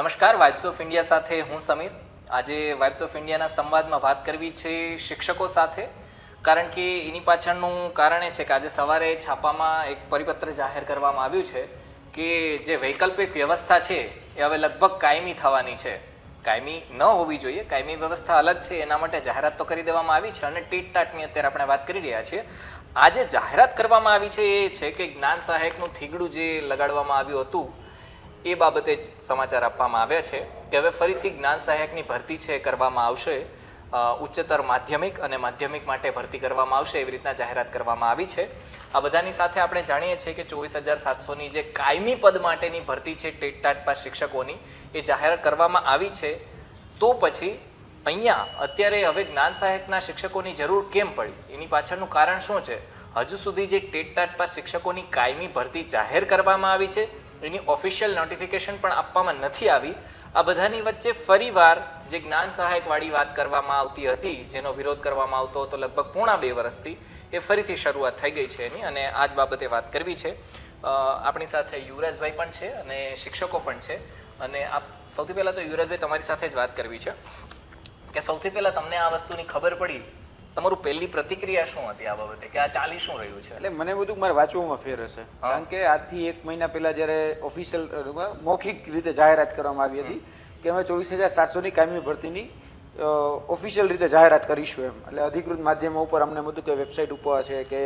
નમસ્કાર vibes of India સાથે હું સમીર. આજે વાઇબ્સ ઓફ ઇન્ડિયાના સંવાદમાં વાત કરવી છે શિક્ષકો સાથે, કારણ કે એની પાછળનું કારણ એ છે કે આજે સવારે છાપામાં એક પરિપત્ર જાહેર કરવામાં આવ્યું છે કે જે વૈકલ્પિક વ્યવસ્થા છે એ હવે લગભગ કાયમી થવાની છે. કાયમી ન હોવી જોઈએ, કાયમી વ્યવસ્થા અલગ છે, એના માટે જાહેરાત તો કરી દેવામાં આવી છે અને ટીટ ટાટની અત્યારે આપણે વાત કરી રહ્યા છીએ. આજે જાહેરાત કરવામાં આવી છે એ છે કે જ્ઞાન સહાયકનું થીગડું જે લગાડવામાં આવ્યું હતું એ બાબતે જ સમાચાર આપવામાં આવ્યા છે કે હવે ફરીથી જ્ઞાન સહાયકની ભરતી છે કરવામાં આવશે. ઉચ્ચતર માધ્યમિક અને માધ્યમિક માટે ભરતી કરવામાં આવશે એવી રીતના જાહેરાત કરવામાં આવી છે. આ બધાની સાથે આપણે જાણીએ છીએ કે ચોવીસ હજાર સાતસોની જે કાયમી પદ માટેની ભરતી છે ટેટ ટાટ પાસ શિક્ષકોની, એ જાહેર કરવામાં આવી છે. તો પછી અહીંયા અત્યારે હવે જ્ઞાન સહાયકના શિક્ષકોની જરૂર કેમ પડી? એની પાછળનું કારણ શું છે? હજુ સુધી જે ટેટ ટાટ પાસ શિક્ષકોની કાયમી ભરતી જાહેર કરવામાં આવી છે એની ઓફિશિયલ નોટિફિકેશન પણ આપવામાં નથી આવી. આ બધાની વચ્ચે ફરીવાર જે જ્ઞાન સહાયકવાળી વાત કરવામાં આવતી હતી, જેનો વિરોધ કરવામાં આવતો હતો લગભગ પૂણા બે વર્ષથી, એ ફરીથી શરૂઆત થઈ ગઈ છે એની અને આ જ બાબતે વાત કરવી છે. આપણી સાથે યુવરાજભાઈ પણ છે અને શિક્ષકો પણ છે. અને આપ સૌથી પહેલાં તો યુવરાજભાઈ તમારી સાથે જ વાત કરવી છે. કે સૌથી પહેલાં તમને આ વસ્તુની ખબર પડી તમારું પહેલી પ્રતિક્રિયા શું હતી આ બાબતે? કે આ ચાલી શું રહ્યું છે? એટલે મને બધું મારે વાંચવામાં ફેર હશે. કારણ કે આજથી એક મહિના પહેલા જ્યારે ઓફિશિયલ મૌખિક રીતે જાહેરાત કરવામાં આવી હતી કે અમે ચોવીસ હજાર સાતસોની કાયમી ભરતીની ઓફિશિયલ રીતે જાહેરાત કરીશું એમ. એટલે અધિકૃત માધ્યમો ઉપર અમને બધું કે વેબસાઇટ ઉપર છે કે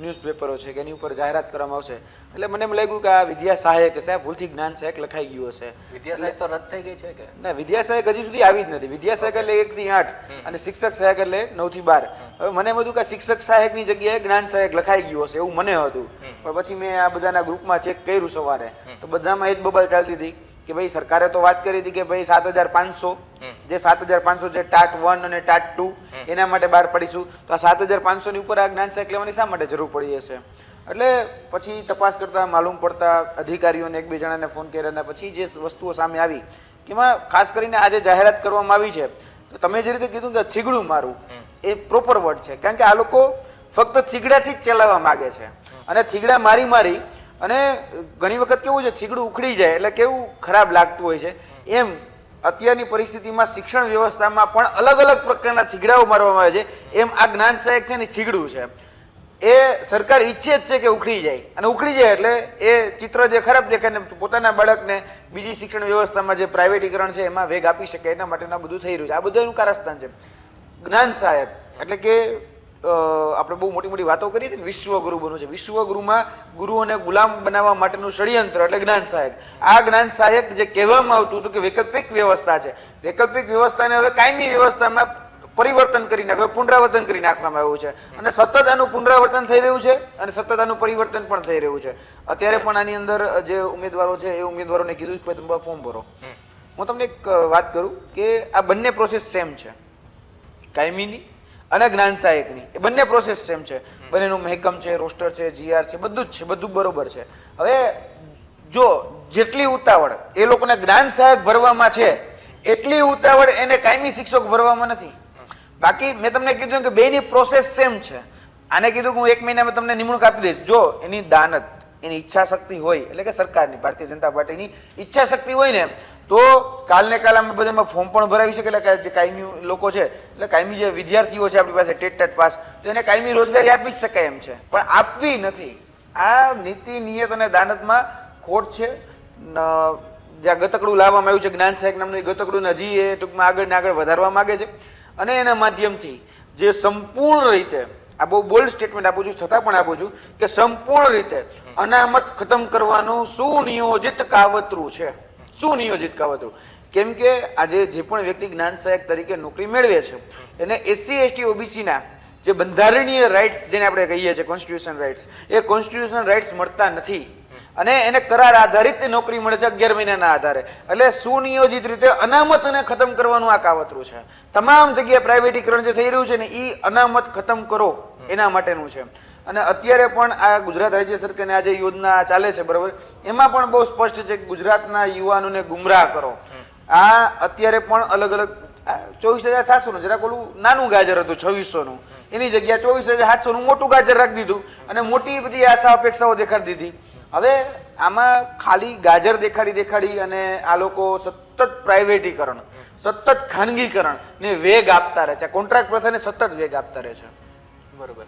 ન્યૂઝપેપરો છે કે એની ઉપર જાહેરાત કરવામાં આવશે. એટલે મને એમ લાગ્યું કે આ વિદ્યા સહાયક આ ભૂલથી જ્ઞાન સહાયક લખાઈ ગયું હશે. વિદ્યા સહાયક તો રદ થઈ ગઈ છે કે? ના વિદ્યા સહાયક હજી સુધી આવી જ નથી. વિદ્યા સહાયક એટલે એક થી આઠ અને શિક્ષક સહાયક એટલે નવથી બાર. હવે મને એમ હતું કે શિક્ષક સહાયકની જગ્યાએ જ્ઞાન સહાયક લખાઈ ગયું હશે એવું મને હતું. પણ પછી મેં આ બધાના ગ્રુપમાં ચેક કર્યું સવારે. તો બધામાં એ જ બબલ ચાલતી હતી. કે ભાઈ સરકારે તો વાત કરી હતી કે ભાઈ સાત હજાર પાંચસો જે સાત હજાર પાંચસો જે ટાટ વન અને ટાટ ટુ એના માટે બહાર પડીશું. તો આ સાત હજાર પાંચસોની ઉપર આ જ્ઞાન સહાયક લેવાની શા માટે જરૂર પડી હશે? એટલે પછી તપાસ કરતા માલુમ પડતા અધિકારીઓને એકબીજાને જણાને ફોન કર્યા અને પછી જે વસ્તુઓ સામે આવી કે એમાં ખાસ કરીને આજે જાહેરાત કરવામાં આવી છે તો તમે જે રીતે કીધું કે થીગડું મારું એ પ્રોપર વર્ડ છે. કારણ કે આ લોકો ફક્ત થીગડાથી જ ચલાવવા માગે છે. અને થીગડા મારી મારી અને ઘણી વખત કેવું છે થીગડું ઉખડી જાય એટલે કેવું ખરાબ લાગતું હોય છે. એમ અત્યારની પરિસ્થિતિમાં શિક્ષણ વ્યવસ્થામાં પણ અલગ અલગ પ્રકારના થીગડાઓ મારવામાં આવે છે. એમ આ જ્ઞાન સહાયક છે ને છીગડું છે. એ સરકાર ઈચ્છે જ છે કે ઉખડી જાય. અને ઉખડી જાય એટલે એ ચિત્ર જે ખરાબ દેખાય ને પોતાના બાળકને બીજી શિક્ષણ વ્યવસ્થામાં જે પ્રાઇવેટીકરણ છે એમાં વેગ આપી શકે એના માટેના બધું થઈ રહ્યું છે. આ બધું એનું કારસ્તાન છે. જ્ઞાન સહાયક એટલે કે આપણે બહુ મોટી મોટી વાતો કરીએ છીએ ને વિશ્વગુરુ બનવું છે. વિશ્વગુરુમાં ગુરુઓને ગુલામ બનાવવા માટેનું ષડયંત્ર એટલે જ્ઞાન સહાયક. આ જ્ઞાન સહાયક જે કહેવામાં આવતું હતું કે વૈકલ્પિક વ્યવસ્થા છે. વૈકલ્પિક વ્યવસ્થાને હવે કાયમી વ્યવસ્થામાં પરિવર્તન કરી નાખ્યું પુનરાવર્તન કરી નાખવામાં આવ્યું છે. અને સતત આનું પુનરાવર્તન થઈ રહ્યું છે અને સતત આનું પરિવર્તન પણ થઈ રહ્યું છે. અત્યારે પણ આની અંદર જે ઉમેદવારો છે એ ઉમેદવારોને કીધું કે તમે ફોર્મ ભરો. હું તમને એક વાત કરું કે આ બંને પ્રોસેસ સેમ છે. કાયમીની અને જ્ઞાન સહાયકની. એ બંને પ્રોસેસ સેમ છે. બંનેનું મહેકમ છે રોસ્ટર છે જીઆર છે, બધું જ છે, બધું બરોબર છે. હવે જો જેટલી ઉતાવળ એ લોકોને જ્ઞાન સહાયક ભરવામાં છે, એટલી ઉતાવળ એને કાયમી શિક્ષક ભરવામાં નથી. બાકી મેં તમને કીધું કે બેની પ્રોસેસ સેમ છે. આને કીધું કે હું એક મહિનામાં તમને નિમણૂક આપી દઈશ. જો એની દાનત એની ઈચ્છા શક્તિ હોય, એટલે કે સરકારની, ભારતીય જનતા પાર્ટીની ઈચ્છા શક્તિ હોય ને, તો કાલને કાલ અમે બધામાં ફોર્મ પણ ભરાવી શકે, એટલે જે કાયમી લોકો છે, એટલે કાયમી જે વિદ્યાર્થીઓ છે, આપણી પાસે ટેટ ટેટ પાસ, તો એને કાયમી રોજગારી આપી જ શકાય એમ છે. પણ આપવી નથી. આ નીતિ, નિયત અને દાનતમાં ખોટ છે. જ્યાં ગતકડું લાવવામાં આવ્યું છે, જ્ઞાન સાહેબ નામનું ગતકડું હજી એ ટૂંકમાં આગળ ને આગળ વધારવા માગે છે. અને એના માધ્યમથી જે સંપૂર્ણ રીતે આ બહુ બોલ્ડ સ્ટેટમેન્ટ આપું છું, છતાં પણ આપું છું કે સંપૂર્ણ રીતે અનામત ખતમ કરવાનું સુનિયોજિત કાવતરું છે. સુનિયોજિત કાવતરું. કેમ કે આજે જે પણ વ્યક્તિ જ્ઞાન સહાયક તરીકે નોકરી મેળવે છે, એને એસસી, એસટી, ઓબીસીના જે બંધારણીય રાઇટ્સ જેને આપણે કહીએ છીએ કોન્સ્ટિટ્યુશન રાઇટ્સ એ કોન્સ્ટિટ્યુશન રાઇટ્સ મળતા નથી. અને એને કરાર આધારિત નોકરી મળે છે અગિયાર મહિનાના આધારે. એટલે સુનિયોજિત રીતે અનામતને ખતમ કરવાનું આ કાવતરું છે. તમામ જગ્યાએ પ્રાઇવેટીકરણ જે થઈ રહ્યું છે ને એ અનામત ખતમ કરો એના માટેનું છે. અને અત્યારે પણ આ ગુજરાત રાજ્ય સરકારની આ જે યોજના ચાલે છે, બરાબર, એમાં પણ બહુ સ્પષ્ટ છે કે ગુજરાતના યુવાનોને ગુમરાહ કરો. આ અત્યારે પણ અલગ અલગ ચોવીસ હજાર સાતસોનું જરાક ઓલું નાનું ગાજર હતું છવ્વીસોનું એની જગ્યાએ ચોવીસ હજાર સાતસોનું મોટું ગાજર રાખી દીધું અને મોટી બધી આશા અપેક્ષાઓ દેખાડી દીધી. હવે આમાં ખાલી ગાજર દેખાડી દેખાડી અને આ લોકો સતત પ્રાઇવેટીકરણ સતત ખાનગીકરણ ને વેગ આપતા રહે છે. કોન્ટ્રાક્ટ પ્રથાને સતત વેગ આપતા રહે છે. બરોબર.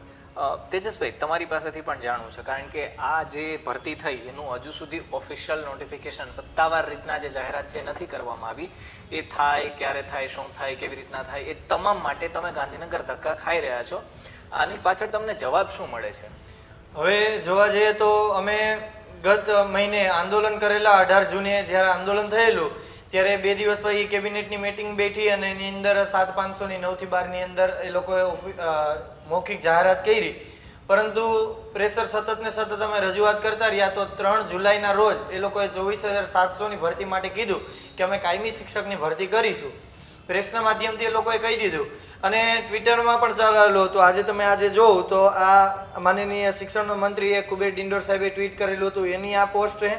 તેજસભાઈ, તમારી પાસેથી પણ જાણવું છે, કારણ કે આ જે ભરતી થઈ, એનું હજુ સુધી ઓફિશિયલ નોટિફિકેશન સત્તાવાર રીતના જે જાહેરાત છે, નથી કરવામાં આવી. એ થાય, ક્યારે થાય, શું થાય, કેવી રીતના થાય, એ તમામ માટે તમે ગાંધીનગર ધક્કા ખાઈ રહ્યા છો. આની પાછળ તમને જવાબ શું મળે છે? હવે જોવા જઈએ તો અમે ગત મહિને આંદોલન કરેલા અઢાર જૂને જ્યારે આંદોલન થયેલું, ત્યારે બે દિવસ પછી કેબિનેટની મિટિંગ બેઠી અને એની અંદર સાત પાંચસોની, નવથી બારની અંદર એ લોકોએ મૌખિક જાહેરાત કરી. પરંતુ પ્રેશર સતત ને સતત અમે રજૂઆત કરતા રહ્યા તો ત્રણ જુલાઈના રોજ એ લોકોએ ચોવીસ હજાર સાતસોની ભરતી માટે કીધું કે અમે કાયમી શિક્ષકની ભરતી કરીશું. પ્રેસના માધ્યમથી એ લોકોએ કહી દીધું અને ટ્વિટરમાં પણ ચાલેલું હતું. આજે તમે આજે જોઉં તો આ માનનીય શિક્ષણ મંત્રીએ કુબેર ડિંડોર સાહેબે ટ્વીટ કરેલું હતું. એની આ પોસ્ટ છે.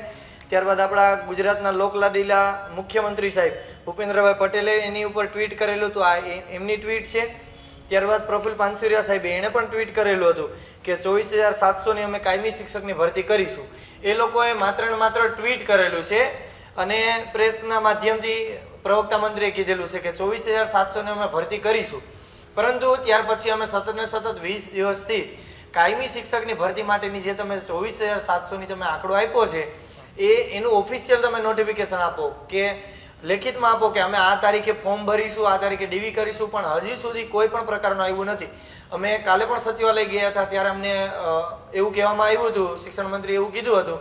ત્યારબાદ આપણા ગુજરાતના લોકલાડીલા મુખ્યમંત્રી સાહેબ ભૂપેન્દ્રભાઈ પટેલે એની ઉપર ટ્વીટ કરેલું હતું. આ એમની ટ્વીટ છે. ત્યારબાદ પ્રફુલ પાનસુરિયા સાહેબે એણે પણ ટ્વીટ કરેલું હતું કે ચોવીસ હજાર સાતસોની અમે કાયમી શિક્ષકની ભરતી કરીશું. એ લોકોએ માત્ર ને માત્ર ટ્વીટ કરેલું છે અને પ્રેસના માધ્યમથી પ્રવક્તા મંત્રીએ કીધેલું છે કે ચોવીસ હજાર સાતસોને અમે ભરતી કરીશું. પરંતુ ત્યાર પછી અમે સતત ને સતત વીસ દિવસથી કાયમી શિક્ષકની ભરતી માટેની જે તમે ચોવીસ હજાર સાતસોની તમે આંકડો આપ્યો છે, એ એનું ઓફિશિયલ તમે નોટિફિકેશન આપો કે, લેખિતમાં આપો કે અમે આ તારીખે ફોર્મ ભરીશું, આ તારીખે ડીવી કરીશું, પણ હજી સુધી કોઈ પણ પ્રકારનું આવ્યું નથી. અમે કાલે પણ સચિવાલય ગયા હતા, ત્યારે અમને એવું કહેવામાં આવ્યું હતું, શિક્ષણ મંત્રી એવું કીધું હતું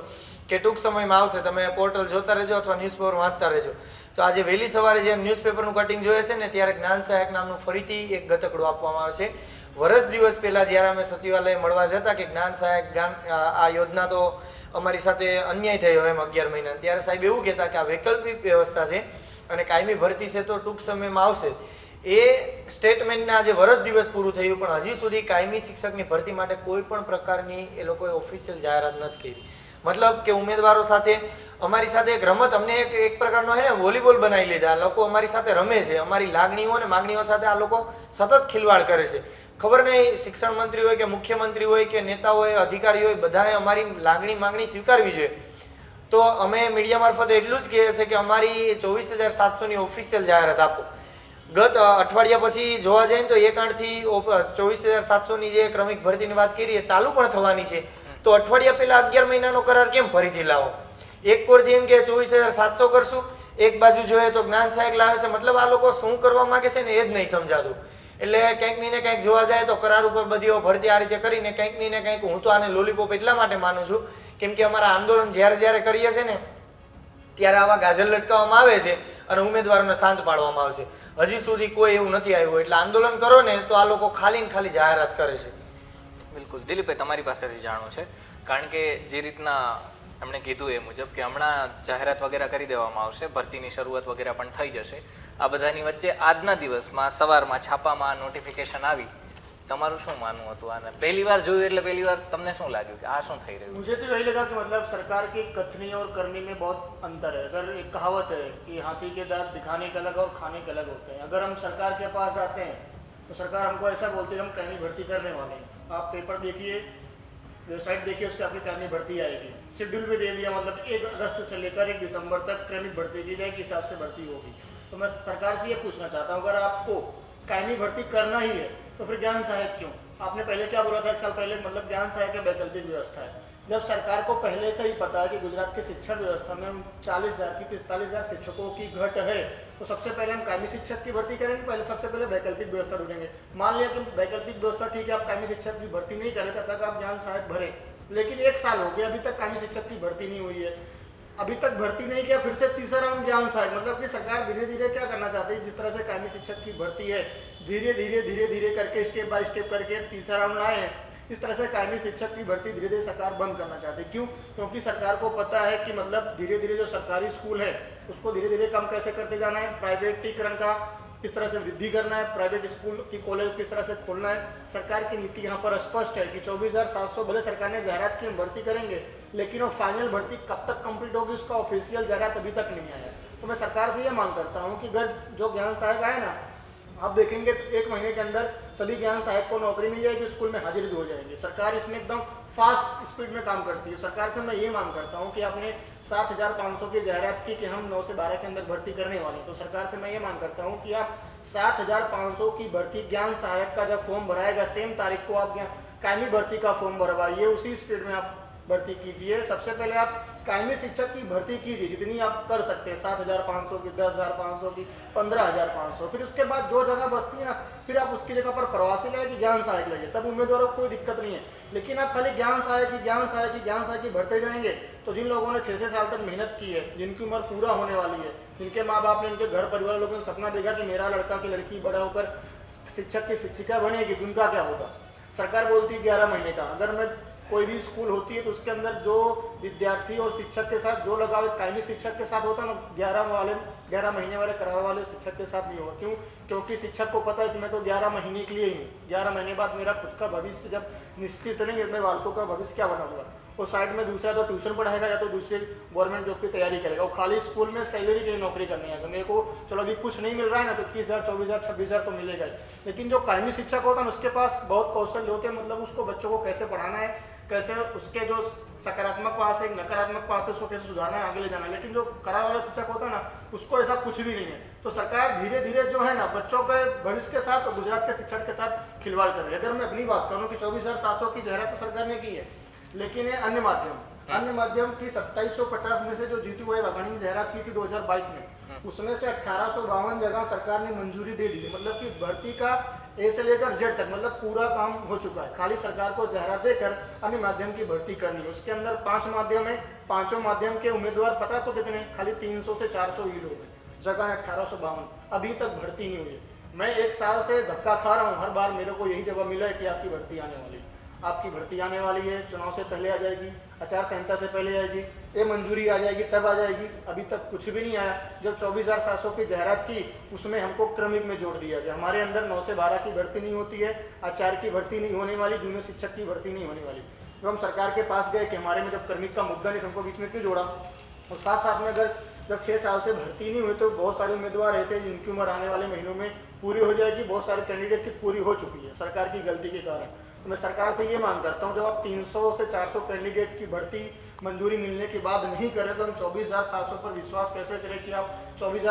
કે ટૂંક સમયમાં આવશે, તમે પોર્ટલ જોતા રહેજો અથવા ન્યૂઝપેપર વાંચતા રહેજો. તો આજે વહેલી સવારે જેમ ન્યૂઝપેપરનું કટિંગ જોઈએ છે ને, ત્યારે જ્ઞાન સહાયક નામનું ફરીથી એક ગતકડું આપવામાં આવશે વર્ષ દિવસ પહેલાં જ્યારે અમે સચિવાલય મળવા જતા કે જ્ઞાન સહાયક આ યોજના તો અમારી સાથે અન્યાય થયો એમ અગિયાર મહિના. ત્યારે સાહેબ એવું કહેતા કે આ વૈકલ્પિક વ્યવસ્થા છે અને કાયમી ભરતી છે તો ટૂંક સમયમાં આવશે. એ સ્ટેટમેન્ટના આજે વર્ષ દિવસ પૂરું થયું, પણ હજી સુધી કાયમી શિક્ષકની ભરતી માટે કોઈ પણ પ્રકારની એ લોકોએ ઓફિશિયલ જાહેરાત નથી કરી. મતલબ કે ઉમેદવારો સાથે અમારી સાથે એક રમત અમને એક એક પ્રકારનો હે ને વોલીબોલ બનાવી લીધા. લોકો અમારી સાથે રમે છે. અમારી લાગણીઓ અને માગણીઓ સાથે આ લોકો સતત ખિલવાડ કરે છે. ખબર નહીં શિક્ષણ મંત્રી હોય કે મુખ્યમંત્રી હોય કે નેતા હોય અધિકારી હોય બધાએ અમારી લાગણી માગણી સ્વીકારવી જોઈએ તો અમે મીડિયા મારફતે એટલું જ કહીએ છીએ કે અમારી ચોવીસ હજાર સાતસોની ઓફિશિયલ જાહેરાત આપો. ગત અઠવાડિયા પછી જોવા જઈએ તો એક આઠથી ચોવીસ હજાર સાતસોની જે ક્રમિક ભરતીની વાત કરી એ ચાલુ પણ થવાની છે. તો અઠવાડિયા પહેલાં અગિયાર મહિનાનો કરાર કેમ ફરીથી લાવો? એક કોરથી એમ કે ચોવીસ હજાર સાતસો કરશું. એક બાજુ જોઈએ તો જ્ઞાન સહાયક લાવે છે, મતલબ આ લોકો શું કરવા માંગે છે ને એ જ નહીં સમજાતું. એટલે કંઈકની ને કંઈક જોવા જાય તો કરાર ઉપર બધી ભરતી આ રીતે કરીને કંઈકની ને કંઈક હું તો આને લોલીપોપ એટલા માટે માનું છું, કેમ કે અમારા આંદોલન જ્યારે જ્યારે કરીએ છીએ ને, ત્યારે આવા ગાજર લટકાવવામાં આવે છે અને ઉમેદવારોને શાંત પાડવામાં આવશે. હજી સુધી કોઈ એવું નથી આવ્યું. એટલે આંદોલન કરો ને તો આ લોકો ખાલી ને ખાલી જાહેરાત કરે છે. બિલકુલ દિલીપભાઈ તમારી પાસેથી જાણવું છે કારણ કે જે રીતના એમણે કીધું એ મુજબ કે હમણાં જાહેરાત વગેરે કરી દેવામાં આવશે ભરતીની શરૂઆત વગેરે પણ થઈ જશે આ બધાની વચ્ચે આજના દિવસમાં સવારમાં છાપામાં નોટિફિકેશન આવી તમારું શું માનવું હતું આને પહેલી વાર જોયું એટલે પહેલી વાર તમને શું લાગ્યું કે આ શું થઈ રહ્યું मुझे तो यही लगा कि मतलब सरकार की कथनी और करनी में बहुत अंतर है अगर एक कहावत है कि हाथी के दांत दिखाने के अलग और खाने के अलग होते हैं अगर हम सरकार के पास आते हैं तो सरकार हमको ऐसा बोलती है हम कहनी भर्ती करने वाले हैं आप पेपर देखिए वेबसाइट देखिए, उस पर आपकी कहनी भर्ती आएगी शेड्यूल भी दे दिया मतलब एक अगस्त से लेकर एक दिसंबर तक क्रमिक भर्ती की जाए हिसाब से भर्ती होगी। तो मैं सरकार से ये पूछना चाहता हूँ, अगर आपको कायमी भर्ती करना ही है तो फिर ज्ञान सहायक क्यों? आपने पहले क्या बोला था, एक साल पहले? मतलब ज्ञान सहायक एक वैकल्पिक व्यवस्था है। जब सरकार को पहले से ही पता है कि गुजरात की शिक्षण व्यवस्था में चालीस हज़ार की पिस्तालीस हज़ार शिक्षकों की घट है तो सबसे पहले हम कायमी शिक्षक की भर्ती करेंगे, पहले सबसे पहले वैकल्पिक व्यवस्था ढूंढेंगे। मान लिया कि वैकल्पिक व्यवस्था ठीक है, आप कायमी शिक्षक की भर्ती नहीं करें तब तक आप ज्ञान सहायक भरे। लेकिन एक साल हो गया, अभी तक कायमी शिक्षक की भर्ती नहीं हुई है। अभी तक भर्ती नहीं किया, फिर से तीसरा राउंड ज्ञान सहायक मतलब कि सरकार धीरे धीरे क्या करना चाहती है, जिस तरह से कायमी शिक्षक की भर्ती है धीरे धीरे धीरे धीरे करके, स्टेप बाय स्टेप करके तीसरा राउंड आए हैं। इस तरह से कायमी शिक्षक की भर्ती धीरे धीरे सरकार बंद करना चाहती है। क्यों? क्योंकि सरकार को पता है कि मतलब धीरे धीरे जो सरकारी स्कूल है, उसको धीरे धीरे कम कैसे करते जाना है? प्राइवेटीकरण का किस तरह से वृद्धि करना है? प्राइवेट स्कूल की कॉलेज किस तरह से खोलना है? सरकार की नीति यहाँ पर स्पष्ट है कि चौबीस हज़ार सात सौ भले सरकार ने जाहिरात की हम भर्ती करेंगे, लेकिन वो फाइनल भर्ती कब तक कंप्लीट होगी उसका ऑफिशियल जाहरात अभी तक नहीं आया तो मैं सरकार से ये मांग करता हूँ कि अगर जो ज्ञान सहायक आए ना आप देखेंगे तो एक महीने के अंदर सभी ज्ञान सहायक को नौकरी मिल जाएगी, स्कूल में हाजिर भी हो जाएँगे। सरकार इसमें एकदम फास्ट स्पीड में काम करती है। सरकार से मैं ये मांग करता हूँ कि आपने सात हज़ार पाँच सौ की जाहरात की कि हम नौ से बारह के अंदर भर्ती करने वाले हैं। तो सरकार से मैं ये मांग करता हूँ कि आप सात हज़ार पाँच सौ की भर्ती ज्ञान सहायक का जब फॉर्म भराएगा सेम तारीख को आप कायमी भर्ती का फॉर्म भरवाइए, उसी स्पीड में आप भर्ती कीजिए। सबसे पहले आप कायमी शिक्षक की भर्ती कीजिए, जितनी आप कर सकते हैं, सात हज़ार पाँच सौ की, दस हज़ार पाँच सौ की, पंद्रह हज़ार पाँच सौ। फिर उसके बाद जो जगह बचती है ना, फिर आप उसकी जगह पर प्रवासी लगे कि ज्ञान सहायक लगे तब उम्मीदवारों को कोई दिक्कत नहीं है। लेकिन आप खाली ज्ञान सहायक की ज्ञान सहायक की ज्ञान सहायक की भरते जाएँगे तो जिन लोगों ने छः छः साल तक मेहनत की है, जिनकी उम्र पूरा होने वाली है, जिनके माँ बाप ने, उनके घर परिवार लोगों ने सपना देखा कि मेरा लड़का की लड़की बड़ा होकर शिक्षक की शिक्षिका बनेगी तो उनका क्या होगा? सरकार बोलती है ग्यारह महीने का। अगर मैं कोई भी स्कूल होती है तो उसके अंदर जो विद्यार्थी और शिक्षक के साथ जो लगाव, कायमी शिक्षक के साथ होता है ना, ग्यारह वाले, ग्यारह महीने वाले करार वाले शिक्षक के साथ नहीं होगा। क्यों? क्योंकि शिक्षक को पता है कि मैं तो ग्यारह महीने के लिए ही हूँ। ग्यारह महीने बाद मेरा खुद का भविष्य जब निश्चित नहीं है, मैं बालकों का भविष्य क्या बनाऊँगा? वो साइड में दूसरा तो ट्यूशन पढ़ाएगा या तो दूसरे गवर्नमेंट जॉब की तैयारी करेगा। वो खाली स्कूल में सैलरी के लिए नौकरी करनी है मेरे को, चलो अभी कुछ नहीं मिल रहा है ना तो इक्कीस हज़ार, चौबीस हज़ार, छब्बीस हज़ार तो मिलेगा ही। लेकिन जो कायमी शिक्षक होता है उसके पास बहुत कौशल होते हैं मतलब उसको बच्चों को कैसे पढ़ाना है कैसे उसके जो सकारात्मक पास है नकारात्मक पास है उसको कैसे सुधारना है आगे ले जाना है। लेकिन जो करार वाला शिक्षक होता है ना उसको ऐसा कुछ भी नहीं है। तो सरकार धीरे धीरे जो है ना बच्चों के भविष्य के साथ और गुजरात के शिक्षक के साथ खिलवाड़ कर रही है। अगर मैं अपनी बात करूँ कि चौबीस हज़ार सात सौ की जाहिरात तो सरकार ने की है लेकिन ये अन्य माध्यम अन्य माध्यम की सत्ताईस सौ में से जो जीतू भाई वाघानी की जाहिरात की थी 2022 में उसमें से अठारह सौ बावन जगह सरकार ने मंजूरी दे दी मतलब कि भर्ती का ए से लेकर जेड तक मतलब पूरा काम हो चुका है। खाली सरकार को जहरा देकर अन्य माध्यम की भर्ती करनी है। उसके अंदर पाँच माध्यम है। पाँचों माध्यम के उम्मीदवार पता तो कितने खाली 300 से 400 ही लोग हैं। जगह है अठारह अभी तक भर्ती नहीं हुई है। मैं एक साल से धक्का खा रहा हूँ। हर बार मेरे को यही जवाब मिला है कि आपकी भर्ती आने वाली आपकी भर्ती आने वाली है, चुनाव से पहले आ जाएगी, आचार संहिता से पहले आएगी, ये मंजूरी आ जाएगी, तब आ जाएगी। अभी तक कुछ भी नहीं आया। जब चौबीस हज़ार सात सौ की जाहरात की, उसमें हमको क्रमिक में जोड़ दिया गया। हमारे अंदर नौ से बारह की भर्ती नहीं होती है आचार्य की भर्ती नहीं होने वाली, जूनियर शिक्षक की भर्ती नहीं होने वाली। जब हम सरकार के पास गए कि हमारे में जब क्रमिक का मुद्दा नहीं तो हमको बीच में क्यों जोड़ा? और साथ साथ में अगर जब छः साल से भर्ती नहीं हुई तो बहुत सारे उम्मीदवार ऐसे हैं जिनकी उम्र आने वाले महीनों में पूरी हो जाएगी, बहुत सारे कैंडिडेट की पूरी हो चुकी है, सरकार की गलती के कारण। तो मैं सरकार से ये मांग करता हूँ, जब आप 300 से 400 कैंडिडेट की भर्ती मंजूरी मिलने के बाद नहीं करें तो हम चौबीस पर विश्वास कैसे करें कि आप चौबीस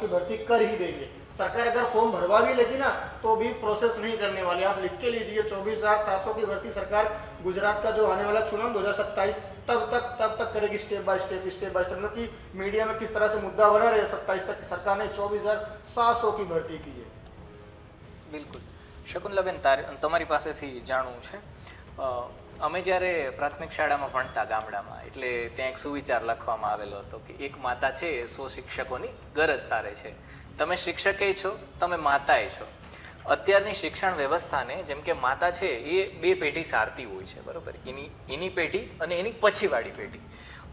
की भर्ती कर ही देंगे? सरकार अगर फॉर्म भरवा भी लेगी ना तो भी प्रोसेस नहीं करने वाले। आप लिख के लीजिए, चौबीस की भर्ती सरकार गुजरात का जो आने वाला चुनाव दो हज़ार सत्ताईस, तब तक तब तक करेगी step by step step by step. मतलब कि मीडिया में किस तरह से मुद्दा बना रहे सत्ताईस तक सरकार ने चौबीस की भर्ती की है। बिल्कुल। શકુંતલાબેન તમારી પાસેથી જાણવું છે અમે જ્યારે પ્રાથમિક શાળામાં ભણતા ગામડામાં, એટલે ત્યાં એક સુવિચાર લખવામાં આવેલો હતો કે એક માતા છે એ સો શિક્ષકોની ગરજ સારે છે. તમે શિક્ષકે છો, તમે માતાએ છો. અત્યારની શિક્ષણ વ્યવસ્થાને જેમ કે માતા છે એ બે પેઢી સારતી હોય છે, બરોબર? એની એની પેઢી અને એની પછીવાળી પેઢી.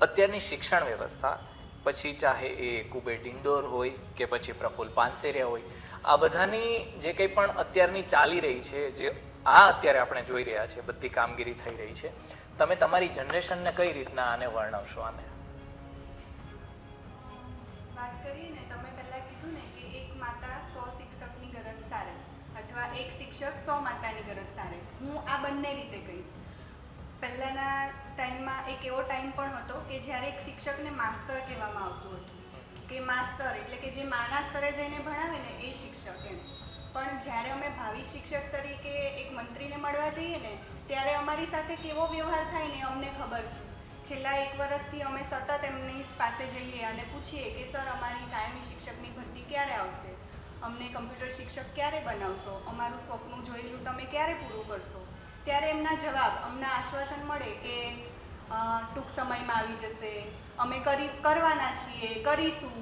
અત્યારની શિક્ષણ વ્યવસ્થા, પછી ચાહે એ કુબેટ ઇન્ડોર હોય કે પછી પ્રફુલ્લ પાનસેરિયા હોય આ બધાની જે કંઈ પણ અત્યારની ચાલી રહી છે, જે આ અત્યારે આપણે જોઈ રહ્યા છે બધી કામગીરી થઈ રહી છે, તમે તમારી જનરેશનને કઈ રીતના આને વર્ણવશો આને? વાત કરીએ ને તમે પહેલાં કીધું ને કે એક માતા સો શિક્ષકની ગરજ સારે, અથવા એક શિક્ષક સો માતાની ગરજ સારે. હું આ બંને રીતે કહીશ. પહેલાંના ટાઈમમાં એક એવો ટાઈમ પણ હતો કે જ્યારે એક શિક્ષકને માસ્તર કહેવામાં આવતું હતું. કે માસ્તર, એટલે કે જે માના સ્તરે જઈને ભણાવે ને એ શિક્ષક એમ. પણ જ્યારે અમે ભાવિ શિક્ષક તરીકે એક મંત્રીને મળવા જઈએ ને, ત્યારે અમારી સાથે કેવો વ્યવહાર થાય ને અમને ખબર છે. છેલ્લા એક વર્ષથી અમે સતત એમની પાસે જઈએ અને પૂછીએ કે, સર, અમારી કાયમી શિક્ષકની ભરતી ક્યારે આવશે? અમને કમ્પ્યુટર શિક્ષક ક્યારે બનાવશો? અમારું સ્વપ્ન જોયેલું તમે ક્યારે પૂરું કરશો? ત્યારે એમના જવાબ, અમને આશ્વાસન મળે કે ટૂંક સમયમાં આવી જશે. અમે કરી કરવાના છીએ કરીશું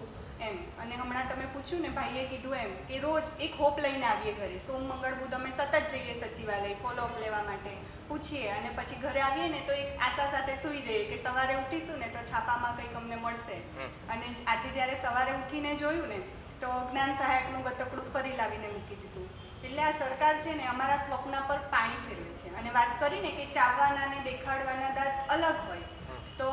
એમ. અને હમણાં તમે પૂછ્યું ને ભાઈએ કીધું એમ કે રોજ એક હોપ લઈને આવીએ ઘરે. સોમ મંગળ બુધ અમે સતત જઈએ સચિવાલય ફોલોઅપ લેવા માટે પૂછીએ અને પછી ઘરે આવીએ ને તો એક આશા સાથે સૂઈ જઈએ કે સવારે ઉઠીશું ને તો છાપામાં કંઈક અમને મળશે. અને આજે જ્યારે સવારે ઉઠીને જોયું ને તો જ્ઞાન સહાયકનું ગતકડું ફરી લાવીને મૂકી દીધું. એટલે આ સરકાર છે ને અમારા સ્વપ્ન પર પાણી ફેરવે છે. અને વાત કરીને કે ચાવવાના ને દેખાડવાના દાંત અલગ હોય, તો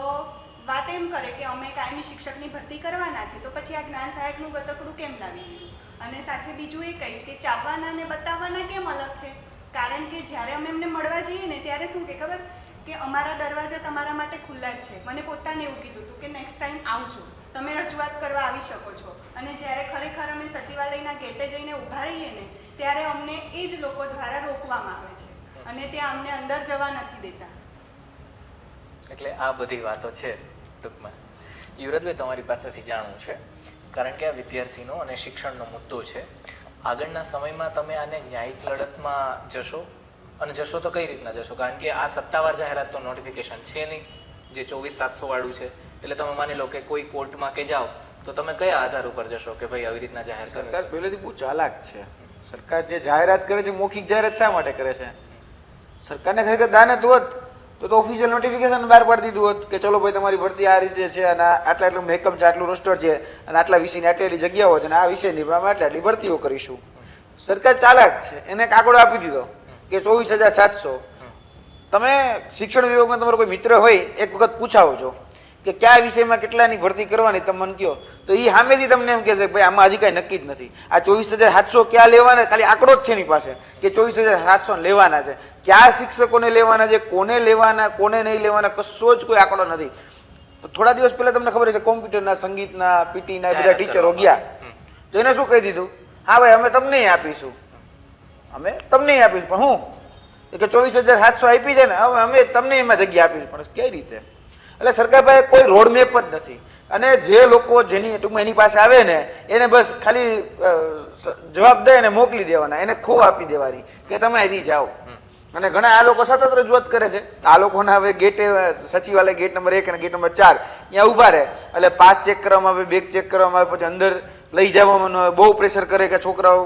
વાત એમ કરે કે અમે કાયમી શિક્ષકની ભરતી કરવાના છે, તો પછી આ જ્ઞાન સહાયકનું ગતકડું કેમ લાવી દીધું? અને સાથે બીજું એ કહીશ કે ચાવવાના ને બતાવવાના કેમ અલગ છે? કારણ કે જ્યારે અમે એમને મળવા જઈએ ને, ત્યારે શું કે ખબર? કે અમારા દરવાજા તમારા માટે ખુલ્લા જ છે. મને પોતાને એવું કીધું હતું કે નેક્સ્ટ ટાઈમ આવજો. તમે રજૂઆત કરવા આવી શકો છો. અને જ્યારે ખરેખર અમે સચિવાલયના ગેટે જઈને ઊભા રહીએ ને ત્યારે અમને એ જ લોકો દ્વારા રોકવામાં આવે છે. અને ત્યાં અમને અંદર જવા નથી દેતા. એટલે આ બધી વાતો છે ટૂંકમાં. યુવરાજભાઈ તમારી પાસેથી જાણવું છે. કારણ કે આ વિદ્યાર્થીનો અને શિક્ષણનો મુદ્દો છે. આગળના સમયમાં તમે આને ન્યાયિક લડતમાં જશો. અને જશો તો કઈ રીતના જશો? કારણ કે આ સત્તાવાર જાહેરાત તો નોટિફિકેશન છે નહીં. જે ચોવીસ સાતસો વાળું છે. એટલે તમે માની લો કે કોઈ કોર્ટમાં કે જાઓ તો તમે કયા આધાર ઉપર જશો કે ભાઈ આવી રીતના જાહેર કરો સરકાર પહેલેથી બહુ ચાલાક છે. સરકાર જે જાહેરાત કરે છે, મૌખિક જાહેરાત શા માટે કરે છે? સરકારને ખરેખર દાનત હોત, તો તો ઓફિશિયલ નોટિફિકેશન બહાર પાડી દીધું હોત કે ચલો ભાઈ તમારી ભરતી આ રીતે છે અને આટલા આટલું મેકમ છે, આટલું રોસ્ટર છે અને આટલા વિષયની આટલી આટલી જગ્યાઓ છે અને આ વિષયની અમે આટલી આટલી ભરતીઓ કરીશું. સરકાર ચાલાક છે. એને કાગળો આપી દીધો કે ચોવીસ હજાર સાતસો. તમે શિક્ષણ વિભાગમાં તમારો કોઈ મિત્ર હોય, એક વખત પૂછાવો છો કે કયા વિષયમાં કેટલાની ભરતી કરવાની તમે મને કહો. તો એ સામેથી તમને એમ કહેશે કે ભાઈ આમાં હજી કાંઈ નક્કી જ નથી. આ ચોવીસ હજાર સાતસો ક્યાં લેવાના? ખાલી આંકડો જ છે એની પાસે કે ચોવીસ હજાર સાતસો લેવાના છે. કયા શિક્ષકોને લેવાના છે કોને લેવાના કોને નહીં લેવાના કશો જ કોઈ આંકડો નથી. થોડા દિવસ પહેલા તમને ખબર છે કોમ્પ્યુટરના સંગીતના પીટીના બધા ટીચરો ગયા. તો એને શું કહી દીધું? હા ભાઈ અમે તમને આપીશું. અમે તમને આપીશું. પણ હું? કે ચોવીસ હજાર સાતસો આપી છે ને હવે અમે તમને એમાં જગ્યા આપીશું. પણ કઈ રીતે? એટલે સરકાર પાસે કોઈ રોડ મેપ જ નથી. અને જે લોકો જેની ટૂંકમાં એની પાસે આવે ને એને બસ ખાલી જવાબ દે અને મોકલી દેવાના. એને ખો આપી દેવાની કે તમે અહીંથી જાઓ. અને ઘણા આ લોકો સતત રજૂઆત કરે છે. આ લોકોના હવે ગેટે સચિવાલય ગેટ નંબર એક અને ગેટ નંબર ચાર ત્યાં ઊભા રહે. એટલે પાસ ચેક કરવામાં આવે બેગ ચેક કરવામાં આવે પછી અંદર લઈ જવામાં આવે. બહુ પ્રેશર કરે કે છોકરાઓ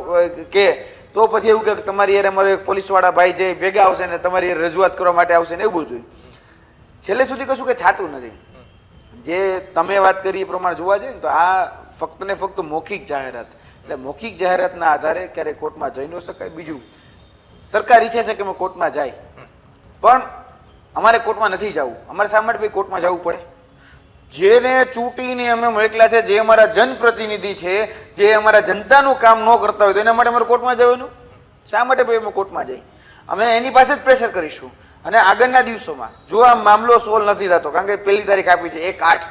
કે તો પછી એવું કે તમારી યાર અમારો એક પોલીસવાળા ભાઈ જે ભેગા આવશે ને તમારી રજૂઆત કરવા માટે આવશે ને એવું બધું. છેલ્લે સુધી કશું કે છાતું નથી. જે તમે વાત કરી એ પ્રમાણે જોવા જઈએ તો આ ફક્ત ને ફક્ત મૌખિક જાહેરાત. એટલે મૌખિક જાહેરાતના આધારે ક્યારેય કોર્ટમાં જઈ ન શકાય. બીજું, સરકાર ઈચ્છે છે કે અમે કોર્ટમાં જાય. પણ અમારે કોર્ટમાં નથી જવું. અમારે શા માટે ભાઈ કોર્ટમાં જવું પડે? જેને ચૂંટીને અમે મોકલ્યા છે, જે અમારા જનપ્રતિનિધિ છે, જે અમારા જનતાનું કામ ન કરતા હોય તો એના માટે અમારે કોર્ટમાં જવાનું? શા માટે ભાઈ અમે કોર્ટમાં જઈ અમે એની પાસે જ પ્રેશર કરીશું. અને આગળના દિવસોમાં જો આ મામલો સોલ્વ નથી થતો, કારણ કે પહેલી તારીખ આપી છે, એક આઠ,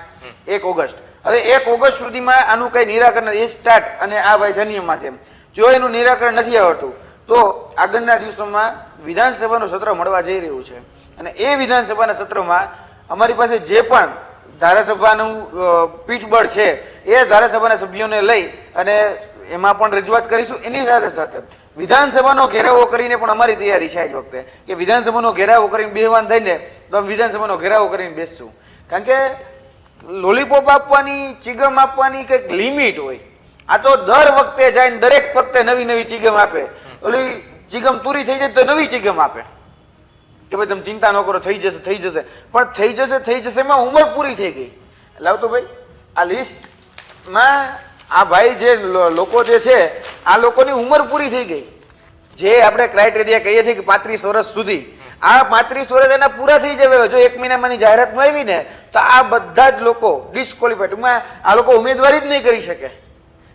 એક ઓગસ્ટ. હવે એક ઓગસ્ટ સુધીમાં આનું કઈ નિરાકરણ એ સ્ટાર્ટ અને આ ભાઈ જનિયમ માધ્યમ. જો એનું નિરાકરણ નથી આવડતું, તો આગળના દિવસોમાં વિધાનસભાનું સત્ર મળવા જઈ રહ્યું છે. અને એ વિધાનસભાના સત્રમાં અમારી પાસે જે પણ ધારાસભાનું પીઠબળ છે, એ ધારાસભાના સભ્યોને લઈ અને એમાં પણ રજૂઆત કરીશું એની સાથે સાથે. વિધાનસભાનો ઘેરાવો કરીને પણ અમારી તૈયારી છે આજ વખતે કે વિધાનસભાનો ઘેરાવો કરીને બેહવાન થઈને તો અમે વિધાનસભાનો ઘેરાવો કરીને બેસશું. કારણ કે લોલીપોપ આપવાની, ચીગમ આપવાની કંઈક લિમિટ હોય. આ તો દર વખતે જાય દરેક વખતે નવી નવી ચીગમ આપે. ઓલી ચિગમ પૂરી થઈ જાય તો નવી ચીગમ આપે. કે ભાઈ તમે ચિંતા ન કરો, થઈ જશે થઈ જશે. પણ થઈ જશે થઈ જશે એમાં ઉંમર પૂરી થઈ ગઈ. લાવ તો ભાઈ, આ લિસ્ટમાં આ ભાઈ જે લોકો જે છે, આ લોકોની ઉંમર પૂરી થઈ ગઈ. જે આપણે ક્રાઇટેરિયા કહીએ છીએ કે પાંત્રીસ વર્ષ સુધી. આ પાંત્રીસ વર્ષ એના પૂરા થઈ જવે જો એક મહિનામાંની જાહેરાતમાં આવી ને તો આ બધા જ લોકો ડિસ્કોલિફાઈડ ટૂંકમાં આ લોકો ઉમેદવારી જ નહીં કરી શકે.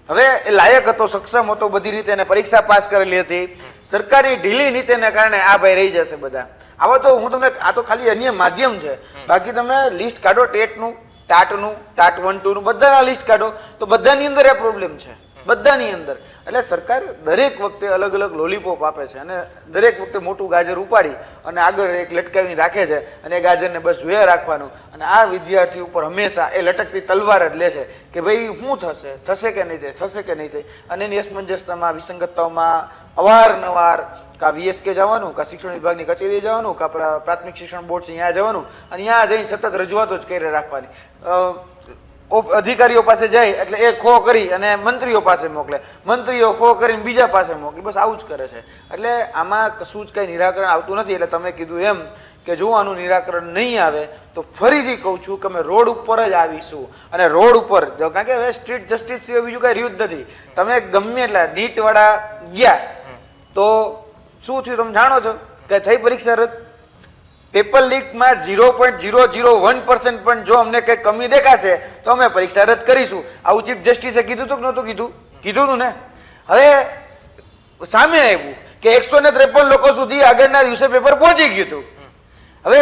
હવે એ લાયક હતો, સક્ષમ હતો, બધી રીતે એને પરીક્ષા પાસ કરેલી હતી. સરકારી ઢીલી નીતિને કારણે આ ભાઈ રહી જશે બધા. આવા તો હું તમને, આ તો ખાલી અન્ય માધ્યમ છે. બાકી તમે લિસ્ટ કાઢો ટેટનું. ટાટનું, ટાટ વન, ટુનું બધાના લિસ્ટ કાઢો, તો બધાની અંદર આ પ્રોબ્લેમ છે. બધાની અંદર. એટલે સરકાર દરેક વખતે અલગ અલગ લોલીપોપ આપે છે અને દરેક વખતે મોટું ગાજર ઉપાડી અને આગળ એક લટકાવીને રાખે છે અને એ ગાજરને બસ જોયા રાખવાનું. અને આ વિદ્યાર્થી ઉપર હંમેશા એ લટકતી તલવાર જ લે છે કે ભાઈ શું થશે? થશે કે નહીં થાય? થશે કે નહીં થાય? અને એની અસમંજસતામાં વિસંગતતાઓમાં અવારનવાર કા વીએસકે જવાનું, કા શિક્ષણ વિભાગની કચેરીએ જવાનું, કા પ્રાથમિક શિક્ષણ બોર્ડ છે ત્યાં જવાનું. અને ત્યાં જઈને સતત રજૂઆતો જ કરી રાખવાની. અધિકારીઓ પાસે જાય એટલે એ ખો કરી અને મંત્રીઓ પાસે મોકલે. મંત્રીઓ ખો કરીને બીજા પાસે મોકલે. બસ આવું જ કરે છે. એટલે આમાં કશું જ કંઈ નિરાકરણ આવતું નથી. એટલે તમે કીધું એમ કે જો આનું નિરાકરણ નહીં આવે, તો ફરીથી કહું છું કે અમે રોડ ઉપર જ આવીશું. અને રોડ ઉપર કારણ કે હવે સ્ટ્રીટ જસ્ટિસ સિવાય બીજું કાંઈ રહ્યું જ નથી. તમે ગમે એટલા નીટવાળા ગયા, તો શું થયું તમે જાણો છો કે થઈ પરીક્ષા રદ? Paper લીકમાં zero point zero zero one percent પણ જો અમને કંઈ કમી દેખાશે, તો અમે પરીક્ષા રદ કરીશું. આવું ચીફ જસ્ટિસે કીધું હતું કે નહોતું કીધું? કીધું હતું ને? હવે સામે આવ્યું કે એકસો ને ત્રેપન લોકો સુધી આગળના દિવસે પેપર પહોંચી ગયું હતું. હવે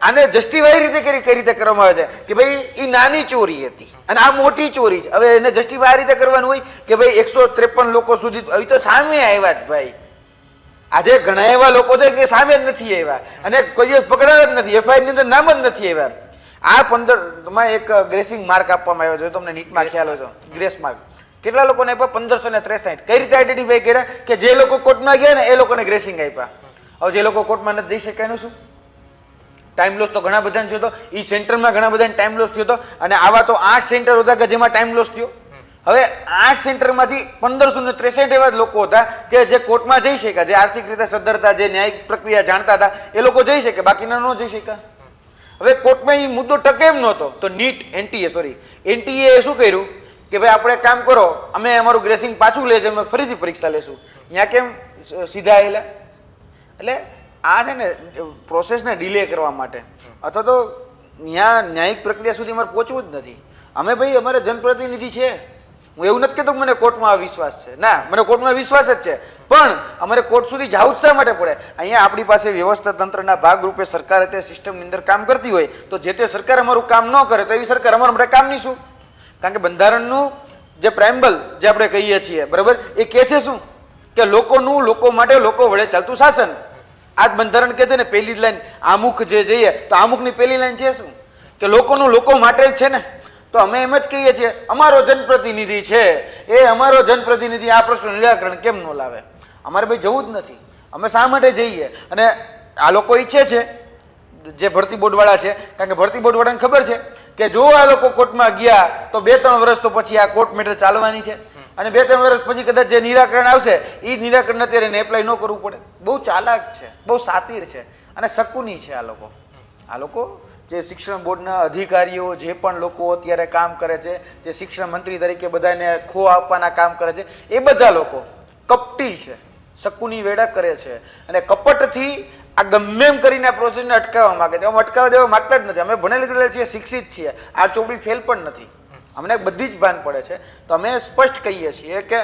આને જસ્ટિફાઈ રીતે કઈ રીતે કરવામાં આવે છે? કે ભાઈ એ નાની ચોરી હતી અને આ મોટી ચોરી છે. હવે એને જસ્ટિફાઈ આ રીતે કરવાનું હોય કે ભાઈ, એકસો ત્રેપન લોકો સુધી, હવે તો સામે આવ્યા જ ભાઈ. આજે ઘણા એવા લોકો છે કે સામે જ નથી આવ્યા. અને કોઈ પકડાયા જ નથી એફઆઈઆરની અંદર નામ જ નથી આવ્યા. આ પંદરમાં એક ગ્રેસિંગ માર્ક આપવામાં આવ્યો છે તમને નીટમાં ખ્યાલ હોય તો. Grace mark. કેટલા લોકોને આપ્યા? પંદરસો ને ત્રેસાઠ. કઈ રીતે આઈડેન્ટિફાઈ કર્યા? કે જે લોકો કોર્ટમાં ગયા ને એ લોકોને ગ્રેસિંગ આપ્યા. હવે જે લોકો કોર્ટમાં નથી જઈ શક્યા એનું શું? ટાઈમ લોસ તો ઘણા બધાને થયો હતો એ સેન્ટરમાં ઘણા બધાને ટાઈમ લોસ થયો હતો અને આવા તો આઠ સેન્ટર હતા કે જેમાં ટાઈમ લોસ થયો? હવે આઠ સેન્ટરમાંથી પંદરસો ને ત્રેસઠ એવા લોકો હતા કે જે કોર્ટમાં જઈ શક્યા, જે આર્થિક રીતે સદ્ધરતા, જે ન્યાયિક પ્રક્રિયા જાણતા હતા, એ લોકો જઈ શકે બાકીના ન જઈ શક્યા. હવે કોર્ટમાં એ મુદ્દો ટકે એમ નહોતો. તો નીટ એનટીએ સોરી એનટીએ શું કર્યું? કે ભાઈ આપણે કામ કરો, અમે અમારું ગ્રેસિંગ પાછું લે છે અમે ફરીથી પરીક્ષા લેશું. ત્યાં કેમ સીધા આવેલા એટલે આ છે ને, પ્રોસેસને ડિલે કરવા માટે. અથવા તો ત્યાં ન્યાયિક પ્રક્રિયા સુધી અમારે પહોંચવું જ નથી. અમે ભાઈ અમારે જનપ્રતિનિધિ છે હું એવું નથી કહેતો મને કોર્ટમાં વિશ્વાસ છે. ના, મને કોર્ટમાં વિશ્વાસ જ છે. પણ અમારે કોર્ટ સુધી જવું જ શા માટે પડે? અહીંયા આપણી પાસે વ્યવસ્થા તંત્રના ભાગરૂપે સરકાર તે સિસ્ટમની અંદર કામ કરતી હોય તો જે તે સરકાર અમારું કામ ન કરે તો એવી સરકાર અમારા માટે નહીં શું? કારણ કે બંધારણનું જે પ્રાઇમ્બલ જે આપણે કહીએ છીએ, બરાબર, એ કહે છે શું? કે લોકોનું લોકો માટે લોકો વડે ચાલતું શાસન. આ બંધારણ કહે છે ને, પહેલી લાઈન, આમુખ જે જઈએ તો આમુખની પહેલી લાઈન છે શું? કે લોકોનું લોકો માટે જ છે ને. તો અમે એમ જ કહીએ છીએ, અમારો જનપ્રતિનિધિ છે. એ અમારો જનપ્રતિનિધિ આ પ્રશ્ન નિરાકરણ કેમ ન લાવે? અમારે ભાઈ જવું જ નથી. અમે શા માટે જઈએ? અને આ લોકો ઈચ્છે છે, જે ભરતી બોર્ડવાળા છે, કારણ કે ભરતી બોર્ડવાળાને ખબર છે કે જો આ લોકો કોર્ટમાં ગયા, તો બે ત્રણ વર્ષ તો પછી આ કોર્ટ મેટર ચાલવાની છે. અને બે ત્રણ વર્ષ પછી કદાચ જે નિરાકરણ આવશે એ નિરાકરણ અત્યારે એને એપ્લાય ન કરવું પડે. બહુ ચાલાક છે, બહુ સાતીર છે અને શકુની છે આ લોકો. આ લોકો જે શિક્ષણ બોર્ડના અધિકારીઓ, જે પણ લોકો અત્યારે કામ કરે છે, જે શિક્ષણ મંત્રી તરીકે બધાને ખો આપવાના કામ કરે છે, એ બધા લોકો કપટી છે, શકુની વેડા કરે છે અને કપટથી આ ગમે એમ કરીને આ પ્રોસેસને અટકાવવા માગે છે. અમે અટકાવવા દેવા માંગતા જ નથી. અમે ભણેલી ગયેલા છીએ, શિક્ષિત છીએ. આ ચોપડી ફેલ પણ નથી. અમને બધી જ ભાન પડે છે. તો અમે સ્પષ્ટ કહીએ છીએ કે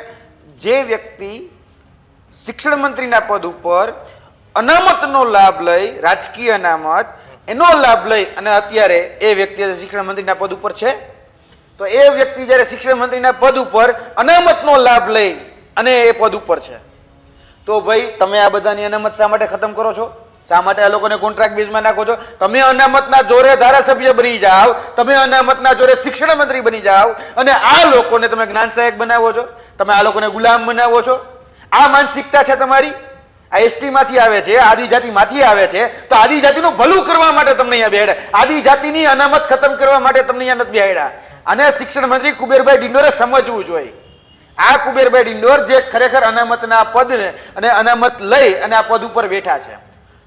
જે વ્યક્તિ શિક્ષણ મંત્રીના પદ ઉપર અનામતનો લાભ લઈ રાજકીય અનામત એનો લાભ લઈ અને અત્યારે એ વ્યક્તિ શિક્ષણ મંત્રીના પદ ઉપર છે. તો એ વ્યક્તિ જ્યારે શિક્ષણ મંત્રીના પદ ઉપર અનામતનો લાભ લઈ અને એ પદ ઉપર છે. તો ભાઈ, તમે આ બધાની અનામત શા માટે ખતમ કરો છો? શા માટે આ લોકોને કોન્ટ્રાક્ટ બેઝમાં નાખો છો? તમે અનામતના જોરે ધારાસભ્ય બની જાઓ, તમે અનામતના જોરે શિક્ષણ મંત્રી બની જાઓ અને આ લોકોને તમે જ્ઞાન સહાયક બનાવો છો. તમે આ લોકોને ગુલામ બનાવો છો. આ માનસિકતા છે તમારી? આ એસટી માંથી આવે છે આદિજાતિ માંથી આવે છે, તો આદિજાતિનું ભલું કરવા માટે તમને અહીંયા બેહાડ્યા આદિજાતિની અનામત ખતમ કરવા માટે તમને અહીંયા નથી બેહાડ્યા અને શિક્ષણ મંત્રી કુબેરભાઈ ડિંડોરે સમજવું જોઈએ. આ કુબેરભાઈ ડિંડોર જે ખરેખર અનામતના પદને અને અનામત લઈ અને આ પદ ઉપર બેઠા છે.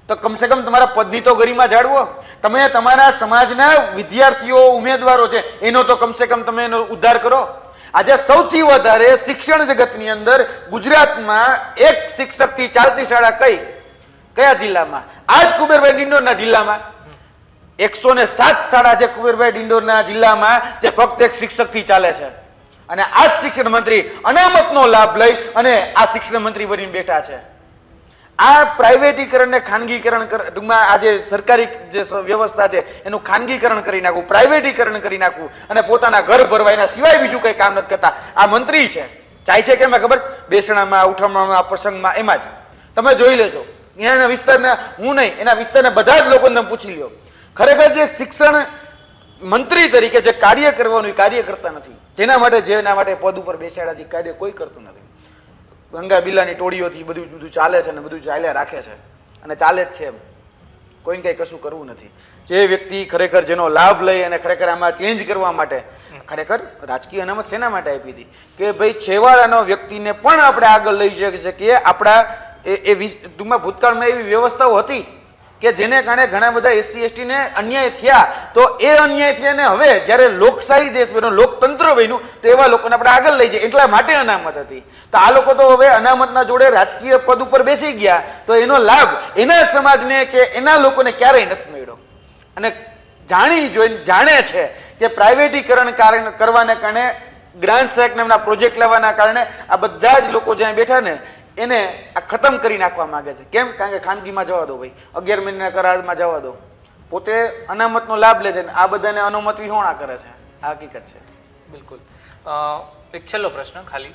તો કમસે કમ તમારા પદની તો ગરિમા જાળવો. તમે તમારા સમાજના વિદ્યાર્થીઓ ઉમેદવારો છે, એનો તો કમસે કમ તમે એનો ઉદ્ધાર કરો. આજે સૌથી વધારે શિક્ષણ જગતની અંદર ગુજરાતમાં એક શિક્ષકથી ચાલતી શાળા કઈ? કયા જિલ્લામાં? આ જ કુબેરભાઈ ડિંડોરના જિલ્લામાં. એકસો ને સાત શાળા છે કુબેરભાઈ ડિંડોરના જિલ્લામાં જે ફક્ત એક શિક્ષકથી ચાલે છે. અને આ જ શિક્ષણ મંત્રી અનામતનો લાભ લઈ અને આ શિક્ષણ મંત્રી બનીને બેઠા છે. આ પ્રાઇવેટીકરણ ને ખાનગીકરણ કર- ટૂંકમાં આ જે સરકારી જે વ્યવસ્થા છે, એનું ખાનગીકરણ કરી નાખવું, પ્રાઇવેટીકરણ કરી નાખવું અને પોતાના ઘર ભરવા એના સિવાય બીજું કંઈ કામ નથી કરતા. આ મંત્રી છે. ચાય છે કેમ ખબર છે? બેસણામાં ઉઠામણામાં પ્રસંગમાં, એમાં જ. તમે જોઈ લેજો. એના વિસ્તારના, હું નહીં, એના વિસ્તારના બધા જ લોકોને પૂછી લ્યો. ખરેખર જે શિક્ષણ મંત્રી તરીકે જે કાર્ય કરવાનું કાર્ય કરતા નથી. જેના માટે જેના માટે પદ ઉપર બેસાડા છે કાર્ય કોઈ કરતું નથી. ગંગા બિલાની ટોળીઓથી બધું બધું ચાલે છે અને બધું ચાલ્યા રાખે છે. અને ચાલે જ છે એમ. કોઈને કંઈ કશું કરવું નથી. જે વ્યક્તિ ખરેખર જેનો લાભ લઈ અને ખરેખર આમાં ચેન્જ કરવા માટે, ખરેખર રાજકીય અનામત શેના માટે આપી હતી? કે ભાઈ છેવાડાનો વ્યક્તિને પણ આપણે આગળ લઈ શકીએ આપણા એ ટૂંકમાં ભૂતકાળમાં એવી વ્યવસ્થાઓ હતી? કે જેને કારણે ઘણા બધા એસસી, એસટીને અન્યાય થયા, તો એ અન્યાય થયા ને હવે જ્યારે લોકશાહી દેશ બન્યો, લોકતંત્ર બન્યું, તો એવા લોકોને આપણે આગળ લઈ જઈએ. એટલા માટે અનામત હતી. તો આ લોકો તો હવે અનામતના જોડે રાજકીય પદ ઉપર બેસી ગયા. તો એનો લાભ એના જ સમાજને કે એના લોકોને ક્યારેય નથી મળ્યો. અને જાણી જોઈને જાણે છે કે પ્રાઇવેટીકરણ કારણ, કરવાને કારણે ગ્રાન્ડ સેક નામના પ્રોજેક્ટ લેવાના કારણે આ બધા જ લોકો જ્યાં બેઠા ને એને આ ખતમ કરી નાખવા માંગે છે. કેમ? કારણ કે ખાનગીમાં જવા દો ભાઈ. અગિયાર મહિનાના કરારમાં જવા દો. પોતે અનામતનો લાભ લે છે ને આ બધાને અનામત વિહોણા કરે છે. આ હકીકત છે. બિલકુલ. એક છેલ્લો પ્રશ્ન ખાલી.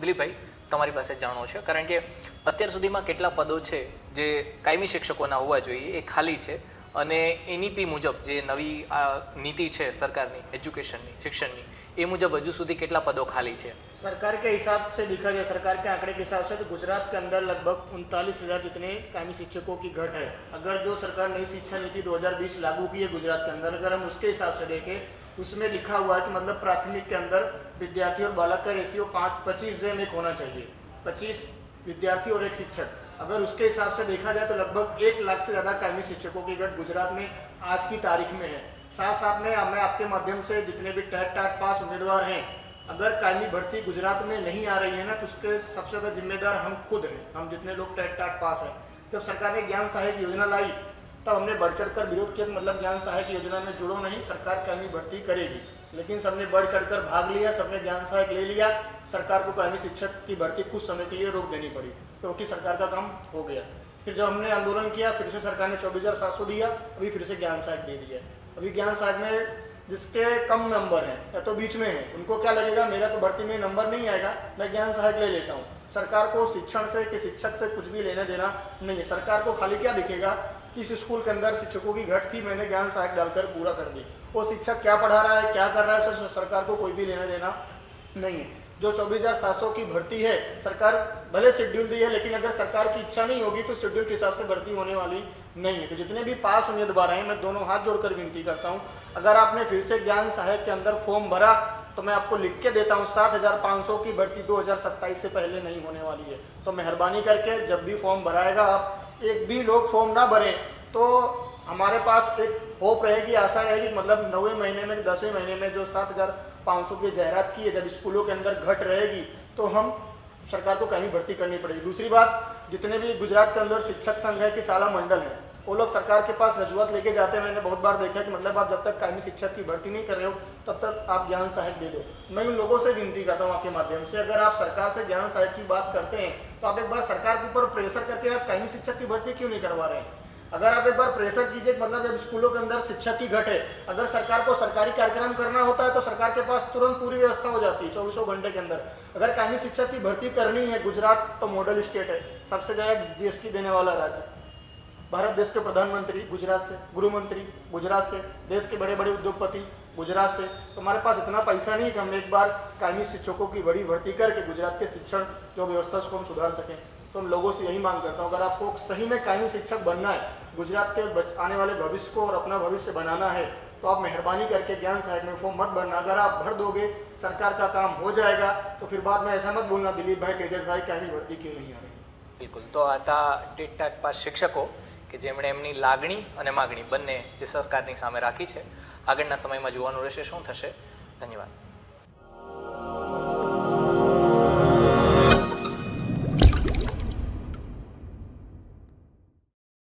દિલીપભાઈ, તમારી પાસે જાણવો છે. કારણ કે અત્યાર સુધીમાં કેટલા પદો છે જે કાયમી શિક્ષકોના હોવા જોઈએ એ ખાલી છે અને એનઈપી મુજબ જે નવી આ નીતિ છે સરકારની, એજ્યુકેશનની, શિક્ષણની એ મુજબ હજુ સુધી કેટલા પદો ખાલી છે सरकार के हिसाब से देखा जाए सरकार के आंकड़े के हिसाब से तो गुजरात के अंदर लगभग उनतालीस हजार जितने कायमी शिक्षकों की घट है अगर जो सरकार नई शिक्षा नीति 2020 लागू की है गुजरात के अंदर अगर हम उसके हिसाब से देखें उसमें लिखा हुआ है कि मतलब प्राथमिक के अंदर विद्यार्थी और बालक का रेशियो पाँच पच्चीस जन एक होना चाहिए पच्चीस विद्यार्थी और एक शिक्षक अगर उसके हिसाब से देखा जाए तो लगभग एक लाख से ज़्यादा कायमी शिक्षकों की घट गुजरात में आज की तारीख में है साथ साथ में मैं आपके माध्यम से जितने भी टेट टाट पास उम्मीदवार हैं, अगर कायमी भर्ती गुजरात में नहीं आ रही है ना तो उसके सबसे ज़्यादा जिम्मेदार हम खुद हैं। हम जितने लोग टेट टाट पास हैं। जब सरकार ने ज्ञान सहायक योजना लाई, तब हमने बढ़ चढ़ कर विरोध किया मतलब ज्ञान सहायक योजना में जुड़ो नहीं, सरकार कायमी भर्ती करेगी। लेकिन सबने बढ़ चढ़कर भाग लिया, सबने ज्ञान सहायक ले लिया, सरकार को कायमी शिक्षक की भर्ती कुछ समय के लिए रोक देनी पड़ी, क्योंकि तो सरकार का काम हो गया। फिर जब हमने आंदोलन किया, फिर से सरकार ने चौबीस दिया, अभी फिर से ज्ञान सहायक दे दिया अभी ज्ञान सहायक में जिसके कम नंबर हैं, या तो बीच में है, उनको क्या लगेगा? मेरा तो भर्ती में नंबर नहीं आएगा, मैं ज्ञान सहायक ले लेता हूँ। सरकार को शिक्षण से कि शिक्षक से कुछ भी लेना देना नहीं है। सरकार को खाली क्या दिखेगा? कि इस स्कूल के अंदर शिक्षकों की घट थी, मैंने ज्ञान सहायक डालकर पूरा कर दी वो शिक्षक क्या पढ़ा रहा है, क्या कर रहा है उससे सरकार को कोई भी लेना देना नहीं है। जो चौबीस हज़ार सात सौ की भर्ती है, सरकार भले शेड्यूल दी है, लेकिन अगर सरकार की इच्छा नहीं होगी तो शेड्यूल के हिसाब से भर्ती होने वाली नहीं है। तो जितने भी पास उम्मीदवार हैं, मैं दोनों हाथ जोड़कर विनती करता हूँ। अगर आपने फिर से ज्ञान सहायक के अंदर फॉर्म भरा तो मैं आपको लिख के देता हूँ, सात हज़ार पाँच सौ की भर्ती दो हज़ार सत्ताईस से पहले नहीं होने वाली है। तो मेहरबानी करके जब भी फॉर्म भराएगा आप, एक भी लोग फॉर्म ना भरें तो हमारे पास एक होप रहेगी, आशा रहेगी मतलब नौवें महीने में, दसवें महीने में जो सात हज़ार पाँच सौ की जाहरात की है, जब स्कूलों के अंदर घट रहेगी तो हम सरकार को कहीं भर्ती करनी पड़ेगी। दूसरी बात, जितने भी गुजरात के अंदर शिक्षक संघ है कि शाला मंडल है, वो लोग सरकार के पास रजूआत लेके जाते हैं। मैंने बहुत बार देखा कि मतलब आप जब तक कायमी शिक्षक की भर्ती नहीं कर रहे हो, तब तक आप ज्ञान सहायक दे दो। मैं उन लोगों से विनती करता हूँ आपके माध्यम से, अगर आप सरकार से ज्ञान सहायक की बात करते हैं तो आप एक बार सरकार के ऊपर प्रेशर करके आप कायमी शिक्षक की भर्ती क्यों नहीं करवा रहे हैं? अगर आप एक बार प्रेशर कीजिए मतलब जब स्कूलों के अंदर शिक्षक की घट है, अगर सरकार को सरकारी कार्यक्रम करना होता है तो सरकार के पास तुरंत पूरी व्यवस्था हो जाती है चौबीसों घंटे के अंदर। अगर कायमी शिक्षक की भर्ती करनी है, गुजरात तो मॉडल स्टेट है, सबसे ज़्यादा जीएसटी देने वाला राज्य। भारत देश के प्रधानमंत्री, गुजरात से गृह मंत्री गुजरात से, देश के बड़े बड़े उद्योगपति, गुजरात से। तो हमारे पास इतना पैसा नहीं कि हम एक बार कायमी शिक्षकों की बड़ी भर्ती करके गुजरात के शिक्षण जो व्यवस्था उसको हम सुधार सकें। तो हम लोगों से यही मांग करता हूँ अगर आपको सही में कायमी शिक्षक बनना है गुजरात के बच- आने वाले भविष्य को और अपना भविष्य बनाना है तो आप मेहरबानी करके ज्ञान सहायक में फॉर्म मत भरना अगर आप भर दोगे सरकार का काम हो जाएगा तो फिर बाद में ऐसा मत बोलना दिलीप भाई तेजस भाई कायमी भर्ती क्यों नहीं आ रही બિલકુલ તો આ હતા ટેટ ટાટ પાસ શિક્ષકો કે જેમણે એમની લાગણી અને માગણી બંને જે સરકારની સામે રાખી છે આગળના સમયમાં જોવાનું રહેશે શું થશે ધન્યવાદ